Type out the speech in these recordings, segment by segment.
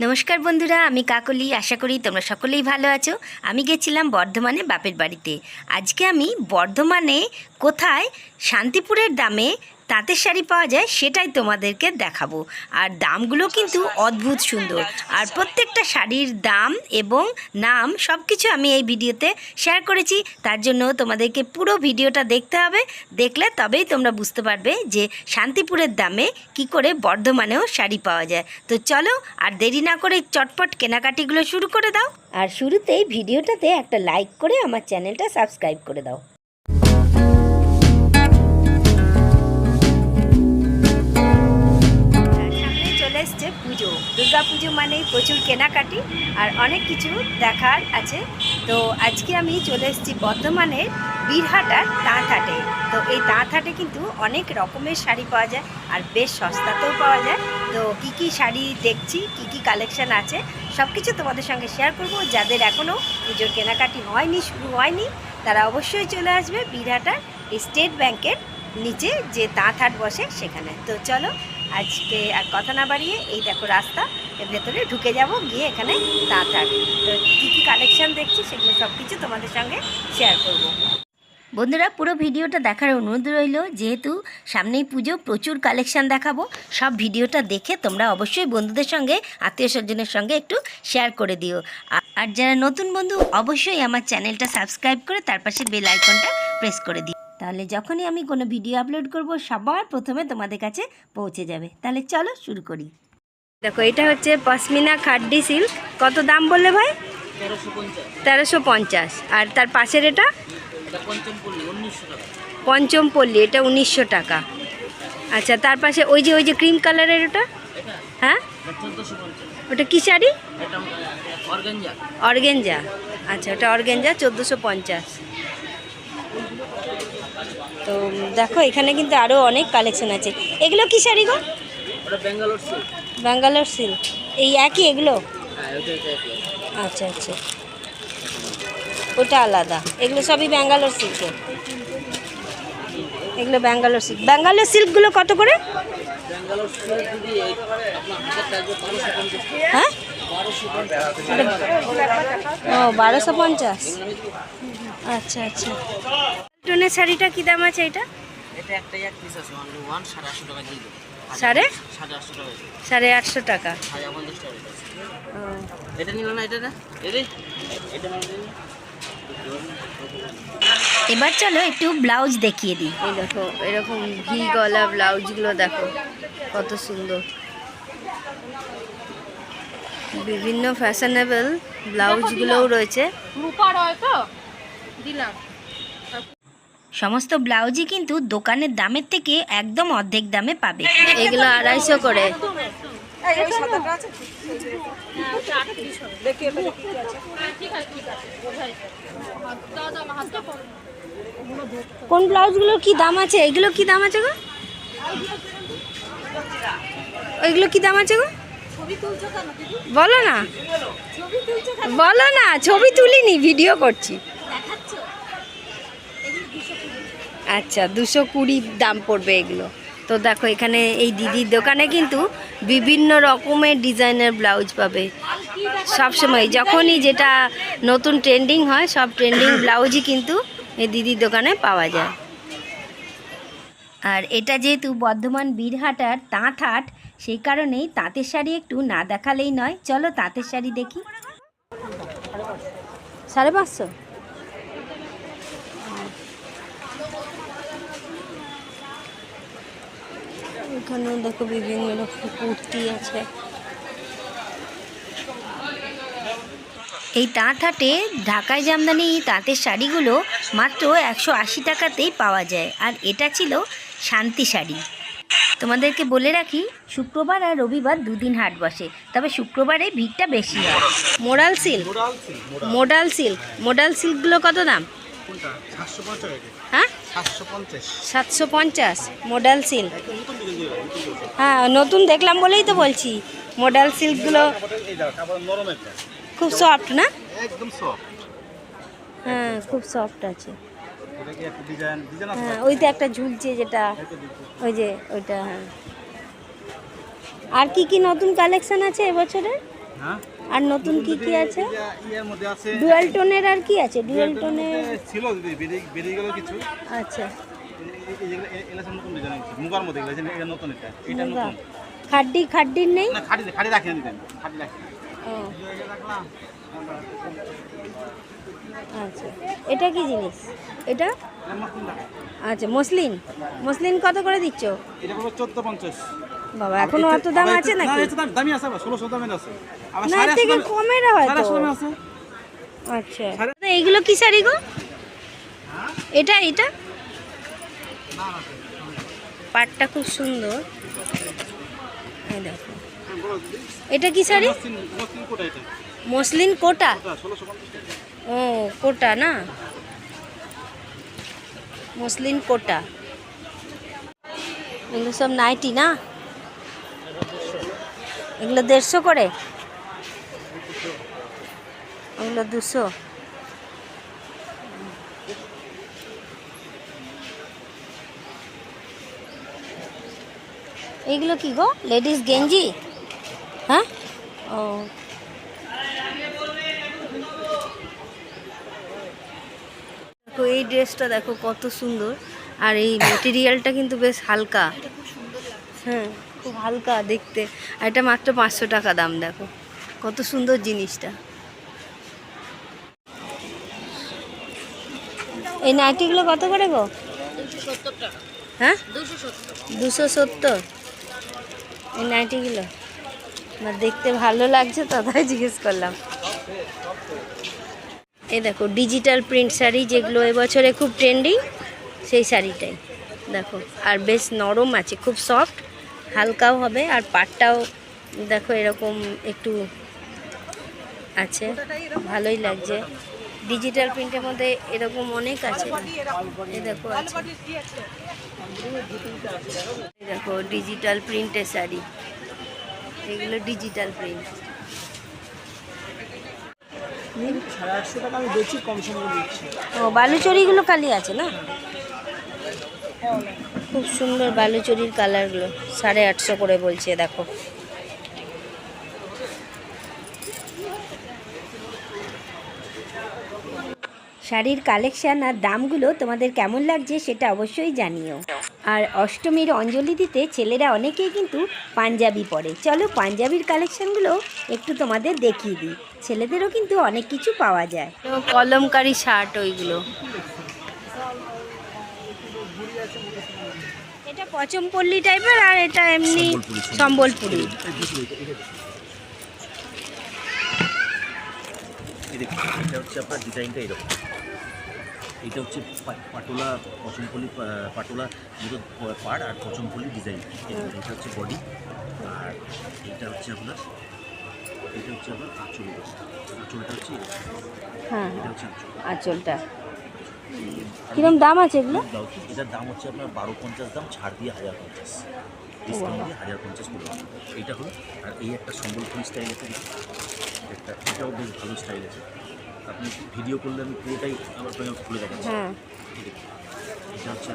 নমস্কার বন্ধুরা, আমি কাকলি। আশা করি তোমরা সকলেই ভালো আছো। আমি গেছিলাম বর্ধমানে বাপের বাড়িতে। আজকে আমি বর্ধমানে কোথায়? শান্তিপুরের দামে তাঁতের শাড়ি পাওয়া যায়, সেটাই তোমাদেরকে দেখাবো। আর দামগুলো কিন্তু অদ্ভুত সুন্দর। আর প্রত্যেকটা শাড়ির দাম এবং নাম সব কিছু আমি এই ভিডিওতে শেয়ার করেছি। তার জন্য তোমাদেরকে পুরো ভিডিওটা দেখতে হবে। দেখলে তবেই তোমরা বুঝতে পারবে যে শান্তিপুরের দামে কি করে বর্ধমানেও শাড়ি পাওয়া যায়। তো চলো আর দেরি না করে চটপট কেনাকাটিগুলো শুরু করে দাও। আর শুরুতেই ভিডিওটাতে একটা লাইক করে আমার চ্যানেলটা সাবস্ক্রাইব করে দাও। পুজো মানেই প্রচুর কেনাকাটি আর অনেক কিছু দেখার আছে। তো আজকে আমি চলে এসেছি বর্ধমানের বীরহাটার তাঁত হাটে তো এই তাঁত হাটে কিন্তু অনেক রকমের শাড়ি পাওয়া যায় আর বেশ সস্তাতেও পাওয়া যায়। তো কি কি শাড়ি দেখছি, কি কি কালেকশন আছে সব কিছু তোমাদের সঙ্গে শেয়ার করব। যাদের এখনও পুজোর কেনাকাটি হয়নি, শুরু হয়নি, তারা অবশ্যই চলে আসবে বীরহাটার স্টেট ব্যাংকের নিচে যে তাঁত হাট বসে সেখানে। তো চলো আজকে আর কথা না বাড়িয়ে এই দেখো রাস্তা, এর ভেতরে ঢুকে যাব, গিয়ে এখানে তাঁত হাট তো কী কী কালেকশন দেখছি সেগুলো সব কিছু তোমাদের সঙ্গে শেয়ার করব। বন্ধুরা, পুরো ভিডিওটা দেখার অনুরোধ রইল, যেহেতু সামনেই পুজো, প্রচুর কালেকশন দেখাবো। সব ভিডিওটা দেখে তোমরা অবশ্যই বন্ধুদের সঙ্গে, আত্মীয় স্বজনের সঙ্গে একটু শেয়ার করে দিও। আর যারা নতুন বন্ধু, অবশ্যই আমার চ্যানেলটা সাবস্ক্রাইব করে তার পাশে বেল আইকনটা প্রেস করে দিও। তাহলে যখনই আমি কোনো ভিডিও আপলোড করব সবার প্রথমে তোমাদের কাছে পৌঁছে যাবে। তাহলে চলো শুরু করি। দেখো এটা হচ্ছে পশমিনা খাড্ডি সিল্ক কত দাম বললে ভাই? তেরোশো পঞ্চাশ। আর তার পাশের এটা? পঞ্চম পল্লী এটা উনিশশো টাকা। আচ্ছা তার পাশে ওই যে ওই যে ক্রিম কালারের ওটা? হ্যাঁ? ওটা কী শাড়ি? অর্গেঞ্জা আচ্ছা ওটা অর্গেঞ্জা চোদ্দোশো পঞ্চাশ। তো দেখো এখানে কিন্তু আরও অনেক কালেকশন আছে। এগুলো কী শাড়ি গো? ব্যাঙ্গালোর সিল্ক সিল্ক এই একই এগুলো? হ্যাঁ। আচ্ছা আচ্ছা। ওটা আলাদা। এগুলো সবই ব্যাঙ্গালোর সিল্কের এগুলো ব্যাঙ্গালোর সিল্ক ব্যাঙ্গালোর সিল্কগুলো কত করে? সিল্ক। হ্যাঁ? ও বারোশো পঞ্চাশ। আচ্ছা আচ্ছা। টোনের শাড়িটা কী দাম আছে এটা? এটা একটাই এক পিস আছে অনলি ওয়ান সাড়ে আটশো টাকা দিয়ে সাড়ে? সাড়ে আটশো টাকা সাড়ে আটশো টাকা। হাজার পঞ্চাশ টাকা ও, এটা নিল না এটা না। এটা এবার চলো একটু ব্লাউজ দেখিয়ে দিই। এই দেখো এরকম ভি গলা ব্লাউজগুলো দেখো কত সুন্দর। বিভিন্ন ফ্যাশনেবল ব্লাউজগুলোও রয়েছে। রূপার হয় তো? দিলাম। সমস্ত ব্লাউজই কিন্তু দোকানের দামের থেকে একদম অর্ধেক দামে পাবে। এগুলো আড়াইশো করে। কোন ব্লাউজগুলোর কি দাম আছে? এগুলো কি দাম আছে গো? এগুলো কি দাম আছে গো? বলো না। বলো না ছবি তুলিনি ভিডিও করছি। আচ্ছা দুশো কুড়ি দাম পড়বে এগুলো। তো দেখো, এখানে এই দিদির দোকানে কিন্তু বিভিন্ন রকমের ডিজাইনের ব্লাউজ পাবে। সব সময়, যখনই যেটা নতুন ট্রেন্ডিং হয়, সব ট্রেন্ডিং ব্লাউজই কিন্তু এই দিদির দোকানে পাওয়া যায়। আর এটা যেহেতু বর্ধমান বীরহাটার তাঁত হাট, সেই কারণেই তাঁতের শাড়ি একটু না দেখালেই নয়। চলো তাঁতের শাড়ি দেখি। সাড়ে পাঁচশো? এখানেও দেখো বিভিন্ন রকম কুর্তি আছে। এই তাঁত হাটে ঢাকায় জামদানি এই তাঁতের শাড়িগুলো মাত্র একশো আশি টাকাতেই পাওয়া যায় আর এটা ছিল শান্তি শাড়ি। তোমাদেরকে বলে রাখি শুক্রবার আর রবিবার দুদিন হাট বসে তবে শুক্রবারে ভিড়টা বেশি হয়। Modal silk modal silk modal সিল্কগুলো কত দাম? হ্যাঁ? সাতশো পঞ্চাশ। মোডাল সিল্ক হ্যাঁ নতুন দেখলাম বলেই তো বলছি। মোডাল সিল্কগুলো খুব সফট না? একদম সফট হ্যাঁ খুব সফট আছে। হ্যাঁ ওই তো একটা ঝুলছে যেটা। ওই যে ওইটা হ্যাঁ। আর কি কি নতুন কালেকশন আছে এবছরে? হ্যাঁ? আর নতুন কি কি আছে? মধ্যে আছে। ডুয়াল টোনের আর কি আছে? ডুয়াল টোনের ছিল বেরিয়ে গেল কিছু। আচ্ছা। মুগার মধ্যে এটা নতুন এটা। এটা নতুন। খাড্ডি খাড্ডির নেই? না রাখেন রাখেন। ও। আচ্ছা। এটা কি জিনিস? এটা? আচ্ছা মসলিন। মসলিন কত করে দিচ্ছ? এটা চোদ্দ পঞ্চাশ। বাবা এখনও অত দাম আছে নাকি? দামি আছে আবার ষোলোশো দামের আছে। আবার সাড়ে থেকে কমের হয়তো আছে। আচ্ছা। এইগুলো কি শাড়ি গো? এটা এটা? পাটটা খুব সুন্দর। এই দেখো। এটা কি শাড়ি? মসলিন কোটা ও কোটা না? মসলিন কোটা। এগুলো সব নাইটি না? এগুলো দেড়শো করে? ওগুলো দুশো। এইগুলো কি গো? লেডিস গেঞ্জি? হ্যাঁ? ও। দেখো এই ড্রেসটা দেখো কত সুন্দর। আর এই মেটেরিয়ালটা কিন্তু বেশ হালকা। হ্যাঁ। খুব হালকা দেখতে। আর এটা মাত্র পাঁচশো টাকা দাম, দেখো। কত সুন্দর জিনিসটা। এই নাইটিগুলো কত করে গো? হ্যাঁ? দুশো সত্তর। এই নাইটিগুলো। না দেখতে ভালো লাগছে তো জিজ্ঞেস করলাম। এই দেখো, ডিজিটাল প্রিন্ট শাড়ি, যেগুলো এবছরে খুব ট্রেন্ডিং, সেই শাড়িটাই। দেখো, আর বেশ নরম আছে, খুব সফট। হালকাও হবে আর পাটটাও দেখো এরকম একটু আছে, ভালোই লাগছে। ডিজিটাল প্রিন্টের মধ্যে এরকম অনেক আছে দেখো দেখো ডিজিটাল প্রিন্টের শাড়ি। এগুলো ডিজিটাল প্রিন্ট ও, বালুচরিগুলো খালি আছে না? খুব সুন্দর বালুচরির কালারগুলো, সাড়ে আটশো করে বলছে, দেখো। শাড়ির কালেকশন আর দামগুলো তোমাদের কেমন লাগছে সেটা অবশ্যই জানিও। আর অষ্টমীর অঞ্জলি দিতে ছেলেরা অনেকেই কিন্তু পাঞ্জাবি পরে। চলো পাঞ্জাবির কালেকশনগুলো একটু তোমাদের দেখিয়ে দিই। ছেলেদেরও কিন্তু অনেক কিছু পাওয়া যায়। কলমকারি শার্ট ওইগুলো। পচমপল্লি টাইপের আর এটা এমনি সম্বলপুরি এটা হচ্ছে আপনার ডিজাইনটা এরকম। এটা হচ্ছে পাটোলা পচমপল্লি পাটোলা দুটো পাড় আর পচমপল্লি ডিজাইন এটা হচ্ছে বডি আর এটা হচ্ছে আপনার এটা হচ্ছে আপনার আঁচল আঁচলটা হচ্ছে হ্যাঁ এটা হচ্ছে আঁচল। আঁচলটা। কিরম দাম আছে এগুলো? এটার দাম হচ্ছে আপনার বারো পঞ্চাশ দাম ছাড় দিয়ে হাজার পঞ্চাশ। ডিসকাউন্ট দিয়ে হাজার পঞ্চাশ পড়বে এইটা হলো আর এই একটা সম্বলপুরি স্টাইল আছে একটা এটাও বেশ ভালো স্টাইল আছে আপনি ভিডিও করলে আমি পুরোটাই আমার খুলে দেখাচ্ছি। হ্যাঁ। এটা হচ্ছে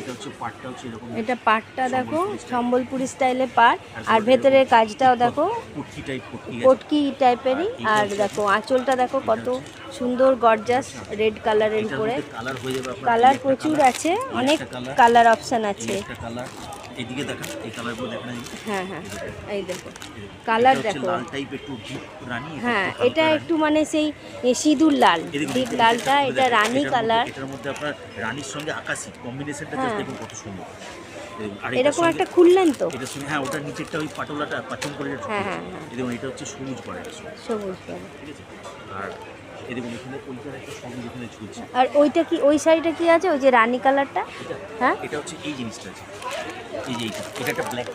এটা হচ্ছে পাটটা হচ্ছে এরকম এটা পাটটা দেখো সম্বলপুরি স্টাইলে পাট। আর ভেতরের কাজটাও দেখো কুটকি টাইপ পটকি টাইপেরই আর দেখো আঁচলটা দেখো কত সুন্দর গর্জাস রেড কালারের উপরে। কালার প্রচুর আছে অনেক কালার অপশান আছে। কালার এদিকে দেখান এই কালারগুলো দেখেন হ্যাঁ হ্যাঁ এই দেখো। কালার দেখো লাল টাইপ একটু ডিপ রানী হ্যাঁ এটা একটু মানে সেই সিঁদুর লাল। ডিপ লালটা এটা রানী কালার এটার মধ্যে আপনার রানীর সঙ্গে আকাশি কম্বিনেশনটা হ্যাঁ। দেখুন কত সুন্দর। আর এরকম একটা খুললেন তো? এটার সঙ্গে হ্যাঁ ওটার নিচেরটা ওই পাটোলাটা পাচন করে হ্যাঁ, হ্যাঁ, হ্যাঁ। এটা হচ্ছে সবুজ এটা সবুজ, কালার ঠিক আছে? আর এই দেখুন এখানে ওইটার একটা সবুজ এখানে ঝুলছে। আর ওইটা কি ওই শাড়িটা কি আছে? ওই যে রানী কালারটা? হ্যাঁ? এটা হচ্ছে এই জিনিসটা আছে। এই যে এইটা এটা একটা ব্ল্যাক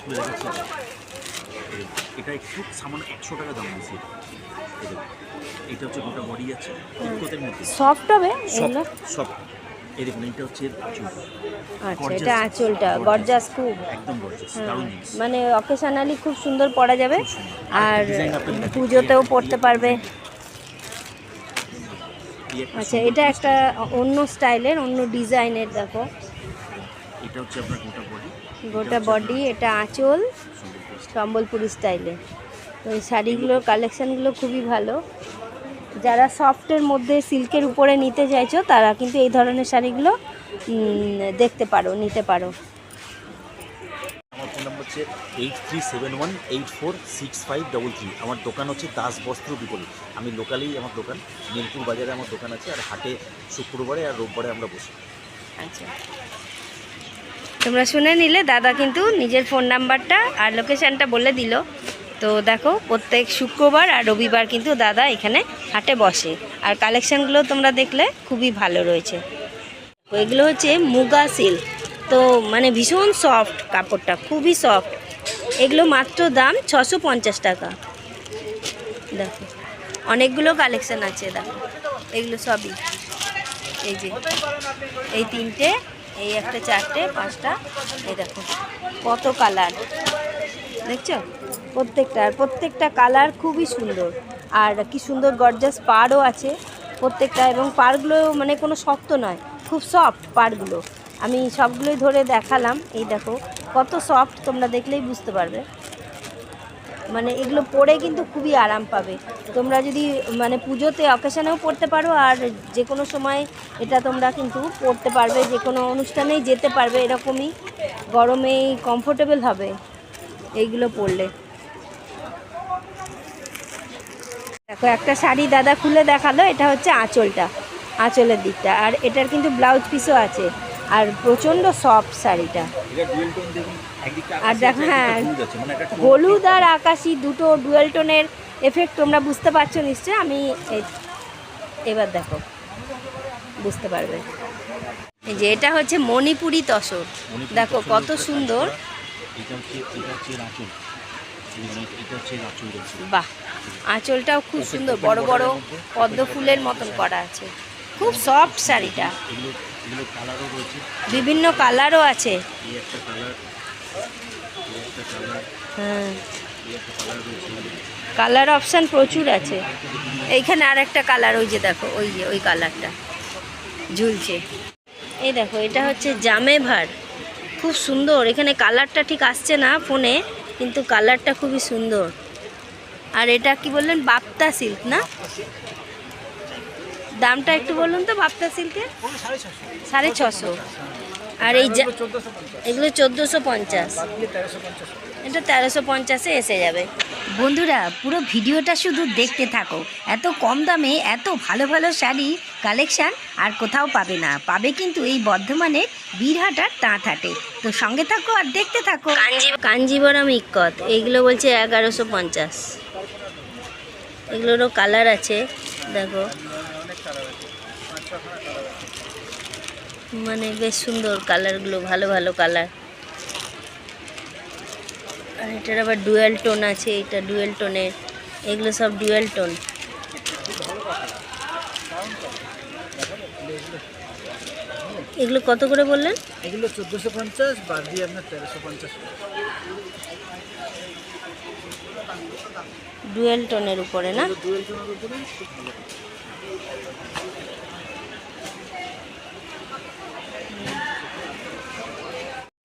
এটা একটু সামান্য একশো টাকা দাম বেশি এটা। হচ্ছে গোটা বডি আছে মধ্যে। সফট হবে এগুলো? সব এই দেখুন এইটা হচ্ছে আঁচল। আচ্ছা এটা আঁচলটা গর্জাস খুব। একদম গর্জাস দারুণ মানে অকেশনালি খুব সুন্দর পরা যাবে। আর পুজোতেও পরতে পারবে। আচ্ছা এটা একটা অন্য স্টাইলের অন্য ডিজাইনের দেখো। এটা হচ্ছে আপনার গোটা বডি গোটা বডি এটা আঁচল সম্বলপুরি স্টাইলে। ওই শাড়িগুলোর কালেকশানগুলো খুবই ভালো। যারা সফটের মধ্যে সিল্কের উপরে নিতে চাইছো তারা কিন্তু এই ধরনের শাড়িগুলো দেখতে পারো নিতে পারো। হচ্ছে eight three seven one eight four six five double three আমার দোকান হচ্ছে দাস বস্ত্র বিপণী। আমি লোকালি আমার দোকান নীলপুর বাজারে আমার দোকান আছে আর হাটে শুক্রবারে আর রোববারে আমরা বসি। আচ্ছা। তোমরা শুনে নিলে, দাদা কিন্তু নিজের ফোন নাম্বারটা আর লোকেশানটা বলে দিল। তো দেখো, প্রত্যেক শুক্রবার আর রবিবার কিন্তু দাদা এখানে হাটে বসে। আর কালেকশানগুলো তোমরা দেখলে খুবই ভালো রয়েছে। এগুলো হচ্ছে মুগা সিল্ক তো মানে ভীষণ সফট কাপড়টা, খুবই সফট এগুলো মাত্র দাম ছশো পঞ্চাশ টাকা। দেখো, অনেকগুলো কালেকশান আছে, দেখো। এগুলো সবই। এই যে, এই তিনটে, এই একটা চারটে, পাঁচটা, এই দেখো। কত কালার দেখছ? প্রত্যেকটা, আর প্রত্যেকটা কালার খুবই সুন্দর। আর কি সুন্দর গর্জাস পাড়ও আছে প্রত্যেকটা এবং পাড়গুলো মানে কোনো শক্ত নয়, খুব সফট পাড়গুলো। আমি সবগুলোই ধরে দেখালাম। এই দেখো, কত সফট তোমরা দেখলেই বুঝতে পারবে। মানে এগুলো পরে কিন্তু খুবই আরাম পাবে। তোমরা যদি মানে পুজোতে অকেশনেও পড়তে পারো, আর যে কোনো সময় এটা তোমরা কিন্তু পড়তে পারবে যে কোনো অনুষ্ঠানেই যেতে পারবে, এরকমই গরমেই কমফোর্টেবল হবে এইগুলো পরলে দেখো, একটা শাড়ি দাদা খুলে দেখাল, এটা হচ্ছে আঁচলটা, আঁচলের দিকটা, আর এটার কিন্তু ব্লাউজ পিসও আছে। আর প্রচণ্ড সফট শাড়িটা। আর দেখো হ্যাঁ হলুদ মানে আর আকাশি দুটো ডুয়েল টোনের এফেক্ট তোমরা বুঝতে পারছ নিশ্চয়ই? আমি এই- এবার দেখো বুঝতে পারবে। যে এটা হচ্ছে মণিপুরি তসর। দেখো কত সুন্দর। বাহ আঁচলটাও খুব সুন্দর বড় বড় পদ্ম ফুলের মতন করা আছে। খুব সফট শাড়িটা। বিভিন্ন কালারও আছে। হ্যাঁ। কালার অপশান প্রচুর আছে। এইখানে আর একটা কালার ওই যে দেখো, ওই যে, ওই কালারটা ঝুলছে। এই দেখো, এটা হচ্ছে জামে ভার খুব সুন্দর। এখানে কালারটা ঠিক আসছে না ফোনে, কিন্তু কালারটা খুবই সুন্দর। আর এটা কি বললেন? বাপ্তা সিল্ক না? দামটা একটু বলুন তো বাপ্তা সিল্কের? সাড়ে ছশো। আর এই যা এগুলো চোদ্দোশো পঞ্চাশ। এটা তেরোশো পঞ্চাশে এসে যাবে। বন্ধুরা পুরো ভিডিওটা শুধু দেখতে থাকো। এত কম দামে এত ভালো ভালো শাড়ি কালেকশান আর কোথাও পাবে না। পাবে কিন্তু এই বর্ধমানে বীরহাটার তাঁত হাটে তো সঙ্গে থাকো আর দেখতে থাকো। কাঞ্জিবরম ইক্কত। এইগুলো বলছে এগারোশো পঞ্চাশ। এগুলোরও কালার আছে দেখো। মানে বেশ সুন্দর কালারগুলো ভালো ভালো কালার আর এটার আবার ডুয়েল টোন আছে এটা ডুয়েল টোনের এগুলো সব ডুয়েল টোন এগুলো কত করে বললেন? এগুলো চোদ্দোশো পঞ্চাশ বাদ দিয়ে আপনার তেরোশো পঞ্চাশ। ডুয়েল টোনের উপরে না? ডুয়েল টোনের উপরে খুব ভালো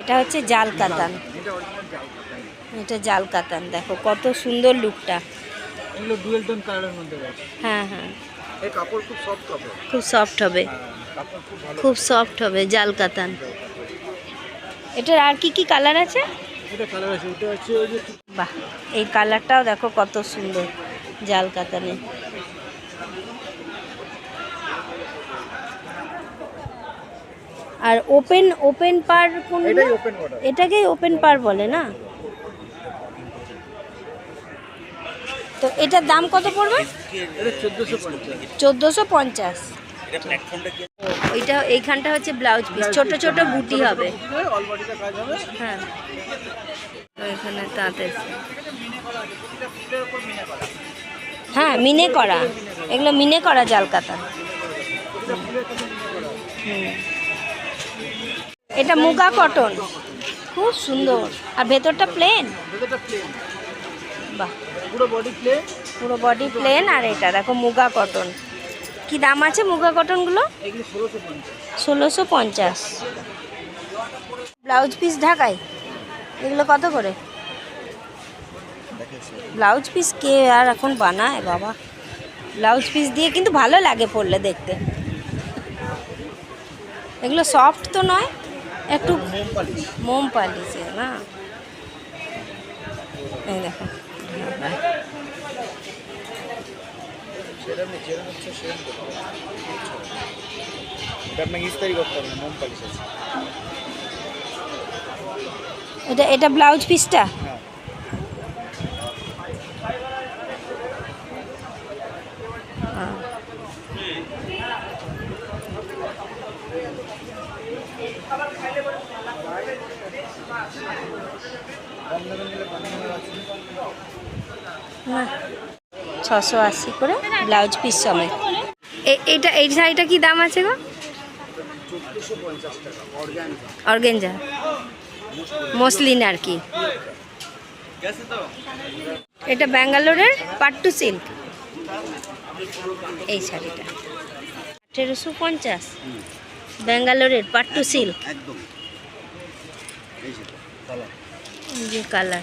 এটা হচ্ছে জাল কাতান। এটা জাল কাতান। দেখো কত সুন্দর লুকটা। এগুলো ডুয়েল টোন কালারের মধ্যে হ্যাঁ হ্যাঁ। এই কাপড় খুব সফট কাপড় খুব সফট হবে। খুব সফট হবে জাল কাতান। এটার আর কি কি কালার আছে? এটা কালার আছে এটা হচ্ছে বাহ এই কালারটাও দেখো কত সুন্দর জাল কাতানে আর ওপেন ওপেন পার কোন এটাকেই ওপেন পার বলে না? তো এটার দাম কত পড়বে? চোদ্দোশো পঞ্চাশ। ওইটা এইখানটা হচ্ছে ব্লাউজ পিস ছোট ছোট বুটি হবে। হ্যাঁ তো এখানে হ্যাঁ মিনে করা। এগুলো মিনে করা জাল কাতা হুম। এটা মুগা কটন। খুব সুন্দর। আর ভেতরটা প্লেন বাহ। পুরো বডি প্লেন পুরো বডি প্লেন আর এটা দেখো মুগা কটন। কি দাম আছে মুগা কটনগুলো? ষোলোশো পঞ্চাশ। ব্লাউজ পিস ঢাকাই? এগুলো কত করে? ব্লাউজ পিস কে আর এখন বানায় বাবা? ব্লাউজ পিস দিয়ে কিন্তু ভালো লাগে পরলে দেখতে। এগুলো সফট তো নয় একটু মোম পালিশ না? এই দেখো। সেরকম এটা ব্লাউজ পিসটা? ছশো আশি করে ব্লাউজ পিস সমেত। এ- এইটা এই শাড়িটা কি দাম আছে গো? অর্গেঞ্জা। মসলিন আর কি। এটা ব্যাঙ্গালোরের পাট্টু সিল্ক। এই শাড়িটা। আঠেরোশো পঞ্চাশ। ব্যাঙ্গালোরের পাট্টু সিল্ক। যে কালার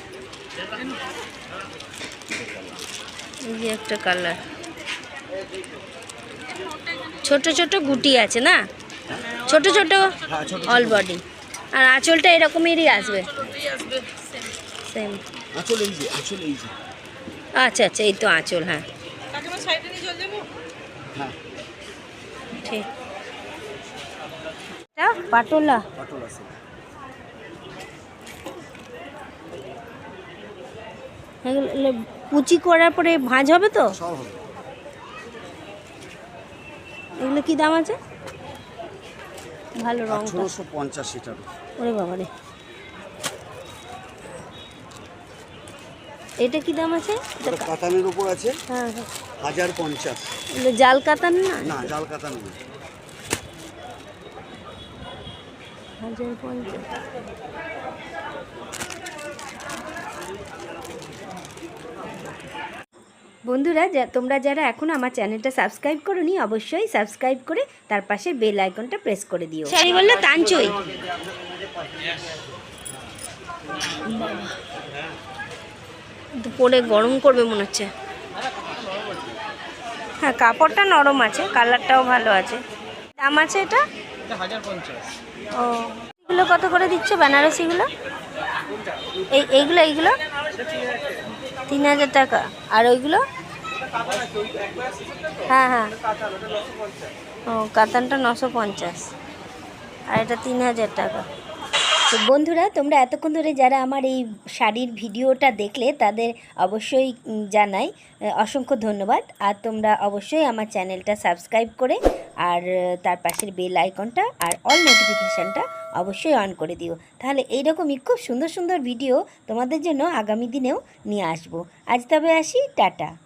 এই যে একটা কালার। ছোট ছোট গুটি আছে না? ছোট ছোট অল বডি আর আঁচলটা এরকমই আসবে। সেম আচ্ছা আচ্ছা এই তো আঁচল হ্যাঁ। হ্যাঁ। ঠিক। এটা পাটোলা। কুচি করার পরে ভাঁজ হবে তো? সব হবে। এগুলো কি দাম আছে? ভালো রং আঠেরোশো পঞ্চাশ ওরে বাবা রে। এটা কি দাম আছে? এটা কাতানের উপর আছে। হ্যাঁ হ্যাঁ। হাজার পঞ্চাশ। জাল কাতান না? না জাল কাতান হাজার পঞ্চাশ। বন্ধুরা যা তোমরা যারা এখন আমার চ্যানেলটা সাবস্ক্রাইব করোনি অবশ্যই সাবস্ক্রাইব করে তার পাশে বেল আইকনটা প্রেস করে দিও। শাড়ি বলল তাঞ্চই। পরে গরম করবে মনে হচ্ছে। হ্যাঁ কাপড়টা নরম আছে কালারটাও ভালো আছে। দাম আছে এটা? ও। এগুলো কত করে দিচ্ছ বেনারসিগুলো? এই এইগুলো এইগুলো? তিন হাজার টাকা। আর ওইগুলো? হ্যাঁ হ্যাঁ। ও, কাতানটা নশো পঞ্চাশ। আর এটা তিন হাজার টাকা। তো বন্ধুরা, তোমরা এতক্ষণ ধরে যারা আমার এই শাড়ির ভিডিওটা দেখলে, তাদের অবশ্যই জানাই অসংখ্য ধন্যবাদ। আর তোমরা অবশ্যই আমার চ্যানেলটা সাবস্ক্রাইব করে, আর তার পাশের বেল আইকনটা আর অল নোটিফিকেশানটা অবশ্যই অন করে দিও। তাহলে এইরকমই খুব সুন্দর সুন্দর ভিডিও তোমাদের জন্য আগামী দিনেও নিয়ে আসব। আজ তবে আসি, টাটা।